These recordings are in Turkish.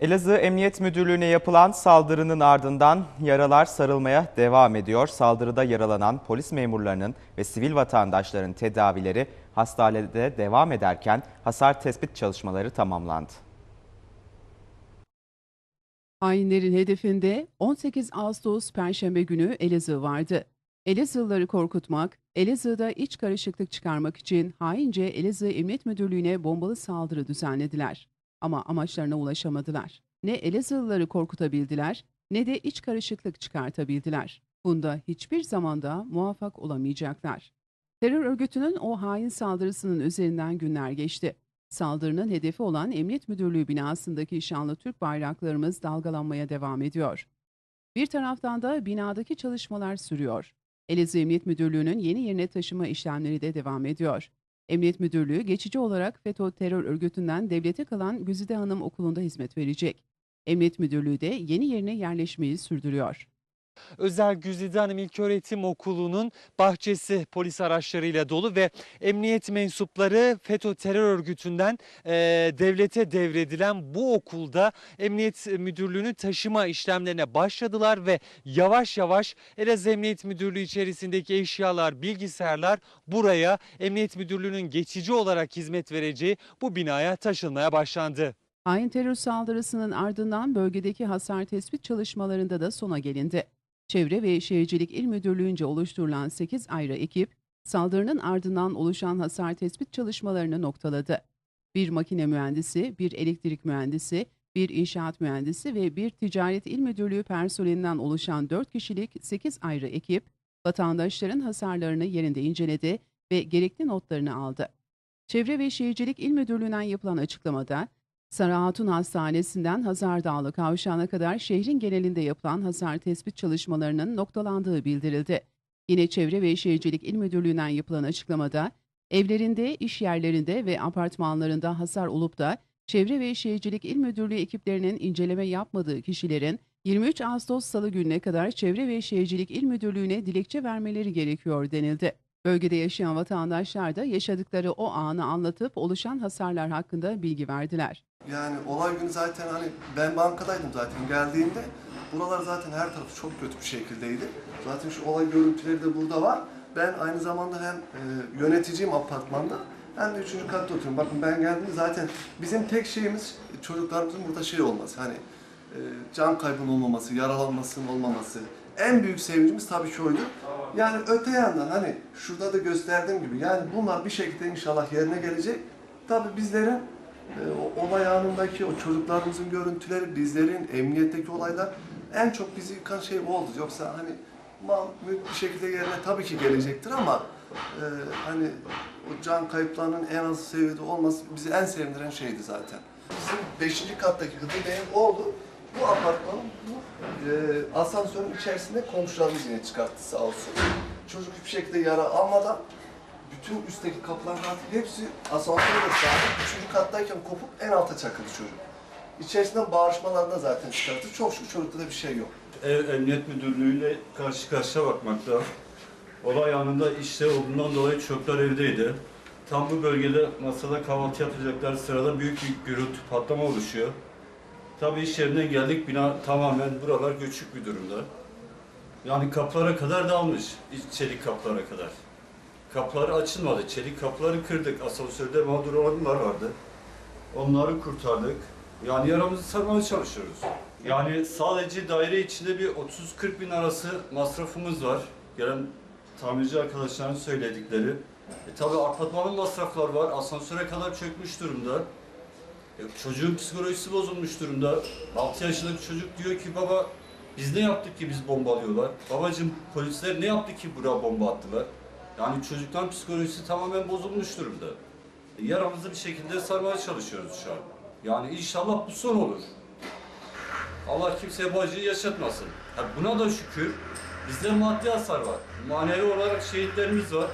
Elazığ Emniyet Müdürlüğü'ne yapılan saldırının ardından yaralar sarılmaya devam ediyor. Saldırıda yaralanan polis memurlarının ve sivil vatandaşların tedavileri hastanede devam ederken hasar tespit çalışmaları tamamlandı. Hainlerin hedefinde 18 Ağustos Perşembe günü Elazığ vardı. Elazığlıları korkutmak, Elazığ'da iç karışıklık çıkarmak için haince Elazığ Emniyet Müdürlüğü'ne bombalı saldırı düzenlediler. Ama amaçlarına ulaşamadılar. Ne Elazığlıları korkutabildiler ne de iç karışıklık çıkartabildiler. Bunda hiçbir zamanda muvaffak olamayacaklar. Terör örgütünün o hain saldırısının üzerinden günler geçti. Saldırının hedefi olan Emniyet Müdürlüğü binasındaki şanlı Türk bayraklarımız dalgalanmaya devam ediyor. Bir taraftan da binadaki çalışmalar sürüyor. Elazığ Emniyet Müdürlüğü'nün yeni yerine taşıma işlemleri de devam ediyor. Emniyet Müdürlüğü geçici olarak FETÖ terör örgütünden devlete kalan Güzide Hanım Okulu'nda hizmet verecek. Emniyet Müdürlüğü de yeni yerine yerleşmeyi sürdürüyor. Özel Güzide Hanım İlköğretim Okulu'nun bahçesi polis araçlarıyla dolu ve emniyet mensupları FETÖ terör örgütünden e, devlete devredilen bu okulda emniyet müdürlüğünü taşıma işlemlerine başladılar ve yavaş yavaş Elazığ Emniyet Müdürlüğü içerisindeki eşyalar, bilgisayarlar buraya emniyet müdürlüğünün geçici olarak hizmet vereceği bu binaya taşınmaya başlandı. Hain terör saldırısının ardından bölgedeki hasar tespit çalışmalarında da sona gelindi. Çevre ve Şehircilik İl Müdürlüğü'nce oluşturulan 8 ayrı ekip, saldırının ardından oluşan hasar tespit çalışmalarını noktaladı. Bir makine mühendisi, bir elektrik mühendisi, bir inşaat mühendisi ve bir ticaret il müdürlüğü personelinden oluşan 4 kişilik 8 ayrı ekip, vatandaşların hasarlarını yerinde inceledi ve gerekli notlarını aldı. Çevre ve Şehircilik İl Müdürlüğü'nden yapılan açıklamada, Sara Hatun Hastanesi'nden Hazar Dağlı Kavşağı'na kadar şehrin genelinde yapılan hasar tespit çalışmalarının noktalandığı bildirildi. Yine Çevre ve Şehircilik İl Müdürlüğü'nden yapılan açıklamada, evlerinde, iş yerlerinde ve apartmanlarında hasar olup da Çevre ve Şehircilik İl Müdürlüğü ekiplerinin inceleme yapmadığı kişilerin 23 Ağustos Salı gününe kadar Çevre ve Şehircilik İl Müdürlüğü'ne dilekçe vermeleri gerekiyor denildi. Bölgede yaşayan vatandaşlar da yaşadıkları o anı anlatıp oluşan hasarlar hakkında bilgi verdiler. Yani olay günü zaten hani ben bankadaydım zaten geldiğimde. Buralar zaten her tarafı çok kötü bir şekildeydi. Zaten şu olay görüntüleri de burada var. Ben aynı zamanda hem e, yöneticiyim apartmanda hem de üçüncü katta oturuyorum. Bakın ben geldiğimde zaten bizim tek şeyimiz çocuklarımızın burada şey olması. Hani e, can kaybının olmaması, yaralanmasının olmaması. En büyük sevincimiz tabii ki. Yani öte yandan hani şurada da gösterdiğim gibi yani bunlar bir şekilde inşallah yerine gelecek. Tabii bizlerin e, olay anındaki o çocuklarımızın görüntüleri, bizlerin emniyetteki olaylar en çok bizi yıkan şey bu oldu. Yoksa hani mal mülk bir şekilde yerine tabii ki gelecektir ama e, hani o can kayıplarının en az seviyede olması bizi en sevindiren şeydi zaten. Bizim 5. kattaki Hıdır Bey'in oğlu bu apartmanın bu e, asansörün içerisinde komşularımız yine çıkarttı sağ olsun. Çocuk hiçbir şekilde yara almadan bütün üstteki kapıların altı hepsi asansörde sahip. Üçüncü kattayken kopup en alta çakıldı çocuk. İçerisinden bağırışmalarında zaten çıkarttı. Çok şükür çocukta da bir şey yok. Ev Emniyet Müdürlüğü'yle karşı karşıya bakmakta. Olay anında işte olduğundan dolayı çocuklar evdeydi. Tam bu bölgede masada kahvaltı yapacaklar sırada büyük bir gürültü, patlama oluşuyor. Tabii iş yerinden geldik, bina tamamen buralar göçük bir durumda. Yani kapılara kadar dağılmış, iç çelik kapılara kadar. Kapıları açılmadı, çelik kapıları kırdık. Asansörde mağdur olanlar vardı. Onları kurtardık. Yani yaramızı sarmaya çalışıyoruz. Yani sadece daire içinde bir 30-40 bin arası masrafımız var. Gelen tamirci arkadaşların söyledikleri. E tabi apartmanın masraflar var. Asansöre kadar çökmüş durumda. E, çocuğun psikolojisi bozulmuş durumda. 6 yaşındaki çocuk diyor ki baba biz ne yaptık ki biz bombalıyorlar? Babacım polisler ne yaptı ki buraya bomba attılar? Yani çocukların psikolojisi tamamen bozulmuş durumda. E, yaramızı bir şekilde sarmaya çalışıyoruz şu an. Yani inşallah bu son olur. Allah kimseye bu acıyı yaşatmasın. Ha, buna da şükür bizde maddi hasar var. Manevi olarak şehitlerimiz var.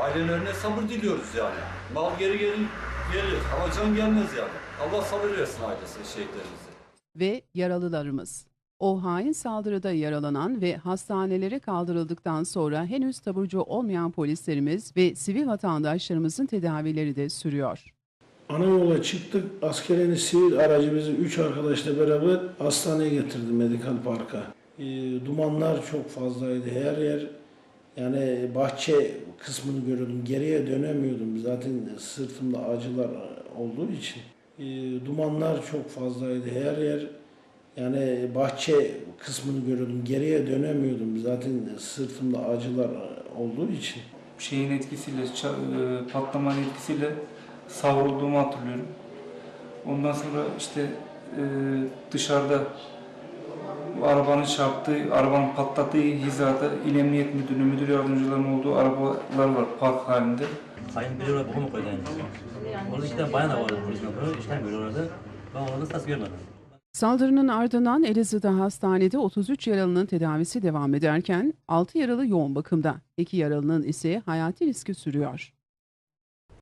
Ailelerine sabır diliyoruz yani. Mal geri gelir, gelir ama can gelmez yani. Allah sabır versin ailesine şehitlerimize. ve yaralılarımız. O hain saldırıda yaralanan ve hastanelere kaldırıldıktan sonra henüz taburcu olmayan polislerimiz ve sivil vatandaşlarımızın tedavileri de sürüyor. Ana yola çıktık. Askerenin sivil aracı bizi üç arkadaşla beraber hastaneye getirdi Medikal Park'a. Ee, dumanlar çok fazlaydı. Her yer yani bahçe kısmını görüyordum. Geriye dönemiyordum. Zaten sırtımda acılar olduğu için. Ee, dumanlar çok fazlaydı. Her yer yani bahçe kısmını görüyordum. Geriye dönemiyordum. Zaten sırtımda acılar olduğu için. şeyin etkisiyle, e, patlamanın etkisiyle savrulduğumu hatırlıyorum. Ondan sonra işte e, dışarıda arabanın çarptığı, arabanın patladığı hizada İl Emniyet Müdürü, müdür yardımcılarının olduğu arabalar var park halinde. Sayın müdür olarak bokum koydu. Orada iki tane bayan da vardı polis memuru, işten görüyorlardı. Ben orada stas görmedim. Saldırının ardından Elazığ'da hastanede 33 yaralının tedavisi devam ederken 6 yaralı yoğun bakımda. 2 yaralının ise hayati riski sürüyor.